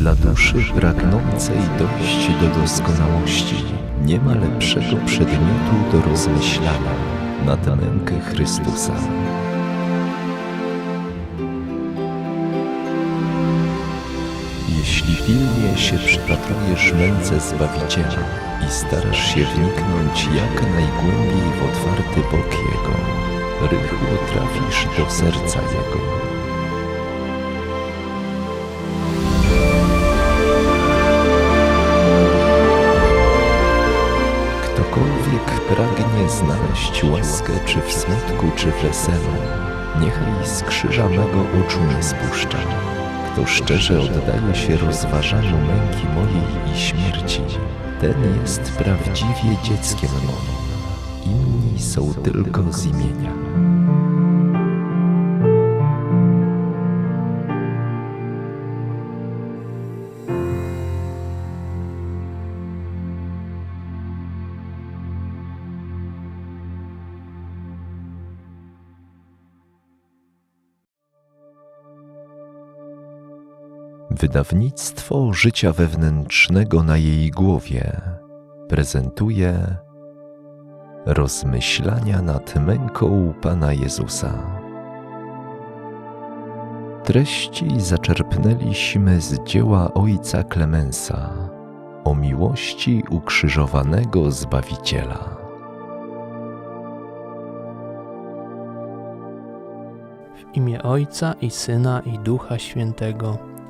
Dla duszy pragnącej dojść do doskonałości nie ma lepszego przedmiotu do rozmyślania nad mękę Chrystusa. Jeśli pilnie się przypatrujesz męce Zbawiciela i starasz się wniknąć jak najgłębiej w otwarty bok Jego, rychło trafisz do serca Jego. Znaleźć łaskę czy w smutku, czy w weselu, niechaj z krzyża mego oczu nie spuszcza. Kto szczerze oddaje się rozważaniu męki mojej i śmierci, ten jest prawdziwie dzieckiem moim. Inni są tylko z imienia. Wydawnictwo życia wewnętrznego na jej głowie prezentuje rozmyślania nad męką Pana Jezusa. Treści zaczerpnęliśmy z dzieła Ojca Klemensa o miłości ukrzyżowanego Zbawiciela. W imię Ojca i Syna i Ducha Świętego.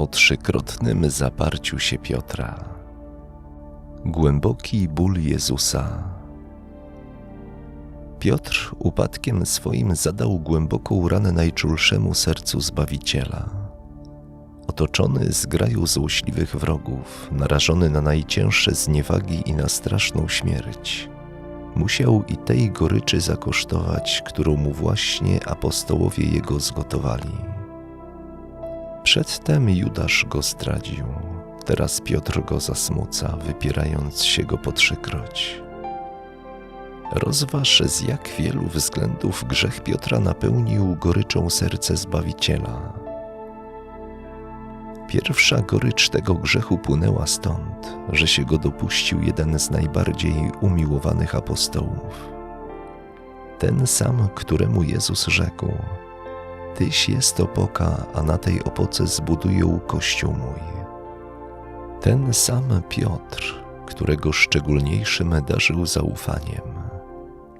O trzykrotnym zaparciu się Piotra. Głęboki ból Jezusa. Piotr upadkiem swoim zadał głęboką ranę najczulszemu sercu Zbawiciela. Otoczony zgrają złośliwych wrogów, narażony na najcięższe zniewagi i na straszną śmierć, musiał i tej goryczy zakosztować, którą mu właśnie apostołowie jego zgotowali. Przedtem Judasz go zdradził, teraz Piotr go zasmuca, wypierając się go po trzykroć. Rozważ, z jak wielu względów grzech Piotra napełnił goryczą serce Zbawiciela. Pierwsza gorycz tego grzechu płynęła stąd, że się go dopuścił jeden z najbardziej umiłowanych apostołów. Ten sam, któremu Jezus rzekł – Tyś jest opoka, a na tej opoce zbuduję kościół mój. Ten sam Piotr, którego szczególniejszym darzył zaufaniem,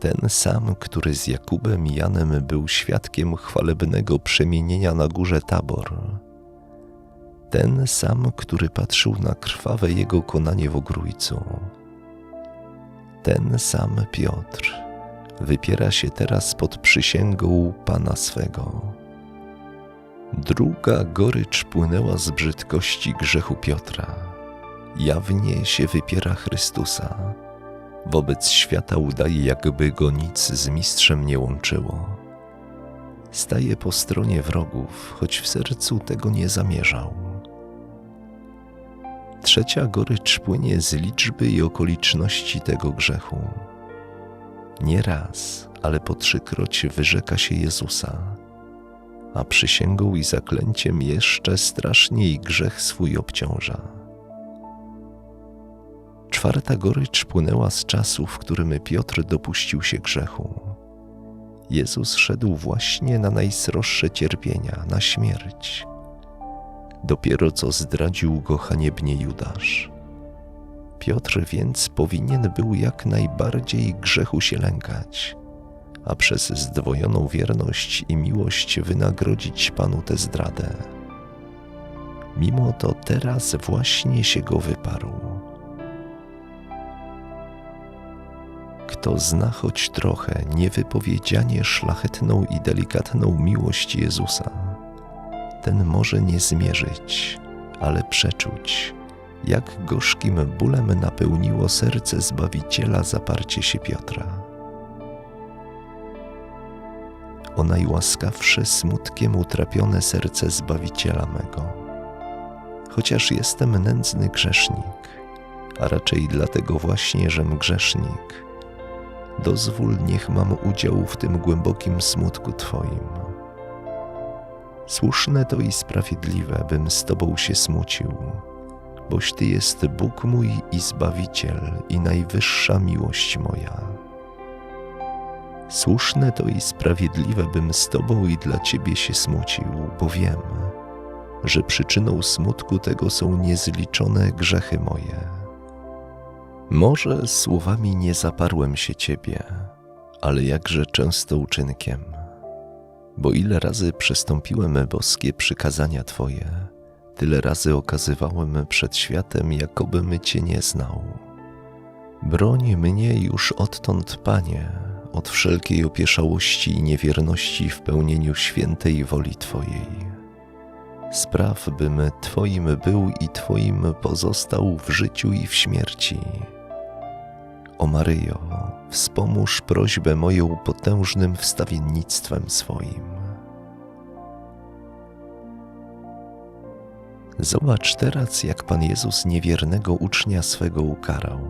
ten sam, który z Jakubem i Janem był świadkiem chwalebnego przemienienia na górze Tabor, ten sam, który patrzył na krwawe jego konanie w ogrójcu, ten sam Piotr wypiera się teraz pod przysięgą Pana swego Druga gorycz płynęła z brzydkości grzechu Piotra. Jawnie się wypiera Chrystusa. Wobec świata udaje, jakby go nic z mistrzem nie łączyło. Staje po stronie wrogów, choć w sercu tego nie zamierzał. Trzecia gorycz płynie z liczby i okoliczności tego grzechu. Nie raz, ale po trzykroć wyrzeka się Jezusa a przysięgą i zaklęciem jeszcze straszniej grzech swój obciąża. Czwarta gorycz płynęła z czasu, w którym Piotr dopuścił się grzechu. Jezus szedł właśnie na najsroższe cierpienia, na śmierć. Dopiero co zdradził go haniebnie Judasz. Piotr więc powinien był jak najbardziej grzechu się lękać a przez zdwojoną wierność i miłość wynagrodzić Panu tę zdradę. Mimo to teraz właśnie się go wyparł. Kto zna choć trochę niewypowiedzianie szlachetną i delikatną miłość Jezusa, ten może nie zmierzyć, ale przeczuć, jak gorzkim bólem napełniło serce Zbawiciela zaparcie się Piotra. O najłaskawsze smutkiem utrapione serce Zbawiciela mego. Chociaż jestem nędzny grzesznik, a raczej dlatego właśnie, żem grzesznik, dozwól niech mam udział w tym głębokim smutku Twoim. Słuszne to i sprawiedliwe, bym z Tobą się smucił, boś Ty jest Bóg mój i Zbawiciel i najwyższa miłość moja. Słuszne to i sprawiedliwe, bym z Tobą i dla Ciebie się smucił, bo wiem, że przyczyną smutku tego są niezliczone grzechy moje. Może słowami nie zaparłem się Ciebie, ale jakże często uczynkiem. Bo ile razy przestąpiłem boskie przykazania Twoje, tyle razy okazywałem przed światem, jakobym Cię nie znał. Broń mnie już odtąd, Panie, od wszelkiej opieszałości i niewierności w pełnieniu świętej woli Twojej. Spraw, bym Twoim był i Twoim pozostał w życiu i w śmierci. O Maryjo, wspomóż prośbę moją potężnym wstawiennictwem swoim. Zobacz teraz, jak Pan Jezus niewiernego ucznia swego ukarał.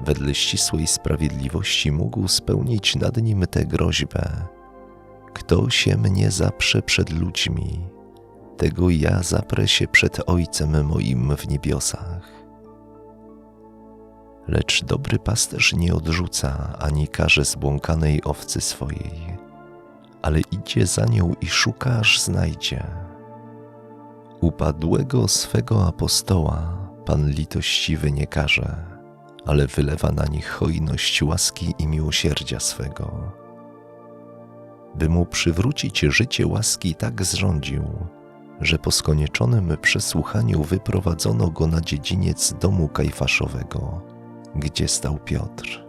Wedle ścisłej sprawiedliwości mógł spełnić nad nim tę groźbę. Kto się mnie zaprze przed ludźmi, tego ja zaprę się przed Ojcem moim w niebiosach. Lecz dobry pasterz nie odrzuca ani karze zbłąkanej owcy swojej, ale idzie za nią i szuka, aż znajdzie. Upadłego swego apostoła Pan litościwy nie karze, ale wylewa na nich hojność łaski i miłosierdzia swego. By mu przywrócić życie łaski tak zrządził, że po skończonym przesłuchaniu wyprowadzono go na dziedziniec domu Kajfaszowego, gdzie stał Piotr.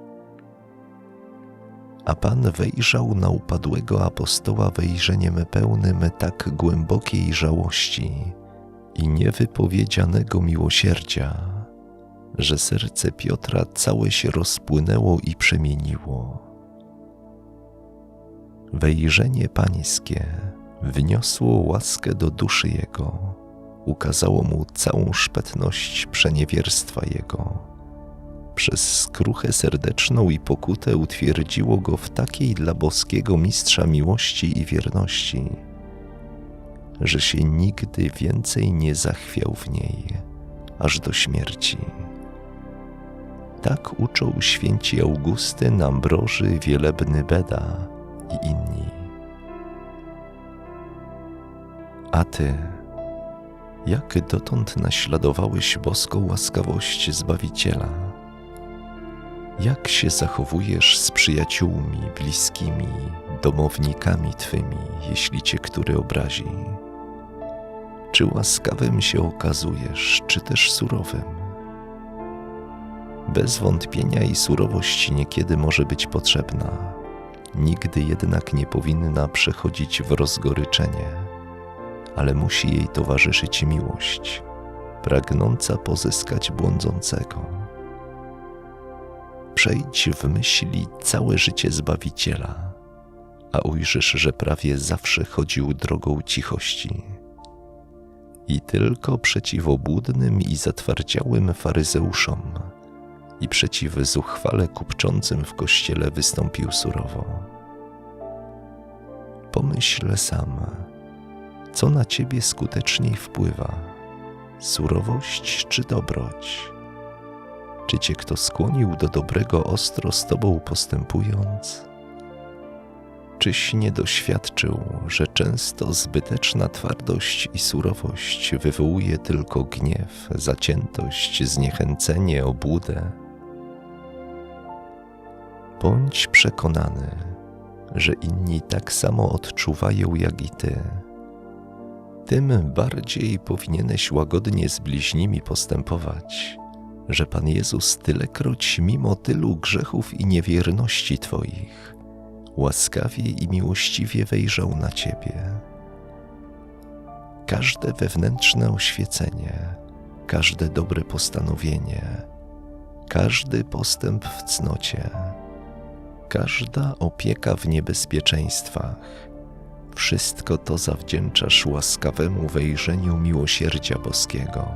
A Pan wejrzał na upadłego apostoła wejrzeniem pełnym tak głębokiej żałości i niewypowiedzianego miłosierdzia, że serce Piotra całe się rozpłynęło i przemieniło. Wejrzenie pańskie wniosło łaskę do duszy jego, ukazało mu całą szpetność przeniewierstwa jego. Przez skruchę serdeczną i pokutę utwierdziło go w takiej dla boskiego mistrza miłości i wierności, że się nigdy więcej nie zachwiał w niej, aż do śmierci. Tak uczą święci Augustyn, Ambroży, Wielebny Beda i inni. A ty, jak dotąd naśladowałeś boską łaskawość Zbawiciela? Jak się zachowujesz z przyjaciółmi, bliskimi, domownikami twymi, jeśli cię który obrazi? Czy łaskawym się okazujesz, czy też surowym? Bez wątpienia i surowość niekiedy może być potrzebna, nigdy jednak nie powinna przechodzić w rozgoryczenie, ale musi jej towarzyszyć miłość, pragnąca pozyskać błądzącego. Przejdź w myśli całe życie Zbawiciela, a ujrzysz, że prawie zawsze chodził drogą cichości. I tylko przeciw obłudnym i zatwardziałym faryzeuszom i przeciw zuchwale kupczącym w kościele wystąpił surowo. Pomyśl sam, co na ciebie skuteczniej wpływa: surowość czy dobroć? Czy cię kto skłonił do dobrego ostro z tobą postępując? Czyś nie doświadczył, że często zbyteczna twardość i surowość wywołuje tylko gniew, zaciętość, zniechęcenie, obłudę? Bądź przekonany, że inni tak samo odczuwają jak i ty. Tym bardziej powinieneś łagodnie z bliźnimi postępować, że Pan Jezus tylekroć mimo tylu grzechów i niewierności Twoich łaskawie i miłościwie wejrzał na Ciebie. każde wewnętrzne oświecenie, każde dobre postanowienie, każdy postęp w cnocie, każda opieka w niebezpieczeństwach, wszystko to zawdzięczasz łaskawemu wejrzeniu miłosierdzia boskiego.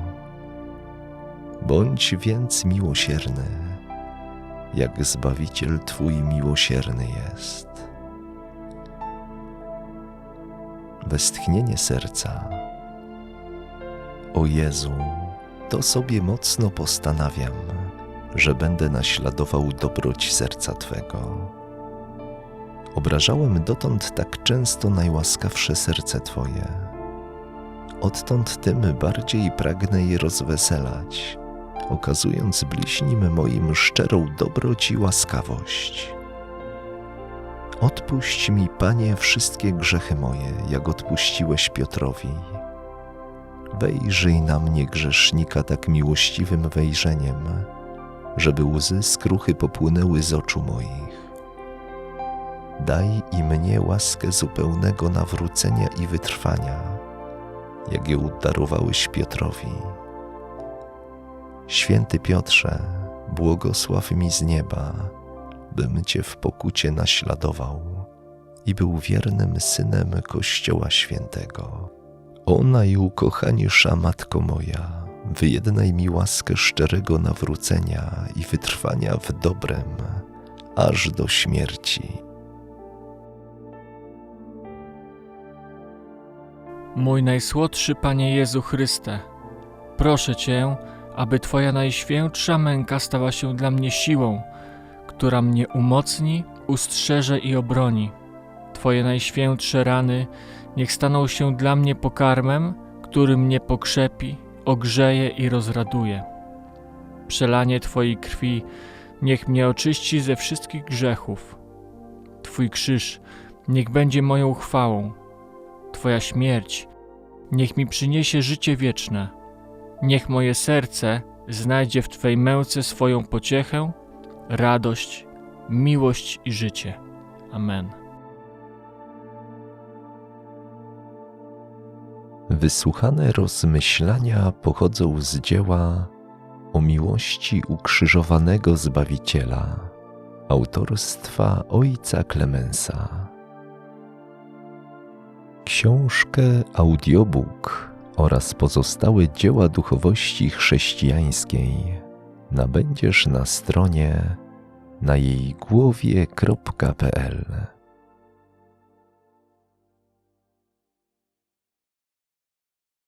Bądź więc miłosierny, jak Zbawiciel Twój miłosierny jest. Westchnienie serca. O Jezu, to sobie mocno postanawiam, że będę naśladował dobroć serca Twego. Obrażałem dotąd tak często najłaskawsze serce Twoje. Odtąd tym bardziej pragnę je rozweselać, okazując bliźnim moim szczerą dobroć i łaskawość. Odpuść mi, Panie, wszystkie grzechy moje, jak odpuściłeś Piotrowi. Wejrzyj na mnie grzesznika tak miłościwym wejrzeniem, żeby łzy skruchy popłynęły z oczu moich. Daj i mnie łaskę zupełnego nawrócenia i wytrwania, jak ją darowałeś Piotrowi. Święty Piotrze, błogosław mi z nieba, bym Cię w pokucie naśladował i był wiernym synem Kościoła Świętego. O najukochaniejsza Matko moja, wyjednaj mi łaskę szczerego nawrócenia i wytrwania w dobrem, aż do śmierci. Mój najsłodszy Panie Jezu Chryste, proszę Cię, aby Twoja najświętsza męka stała się dla mnie siłą, która mnie umocni, ustrzeże i obroni. Twoje najświętsze rany niech staną się dla mnie pokarmem, który mnie pokrzepi, ogrzeje i rozraduje. Przelanie Twojej krwi niech mnie oczyści ze wszystkich grzechów. Twój krzyż niech będzie moją chwałą. Twoja śmierć niech mi przyniesie życie wieczne. Niech moje serce znajdzie w Twej męce swoją pociechę, radość, miłość i życie. Amen. Wysłuchane rozmyślania pochodzą z dzieła o miłości ukrzyżowanego Zbawiciela autorstwa ojca Klemensa. Książkę, audiobook oraz pozostałe dzieła duchowości chrześcijańskiej nabędziesz na stronie na jej głowie.pl.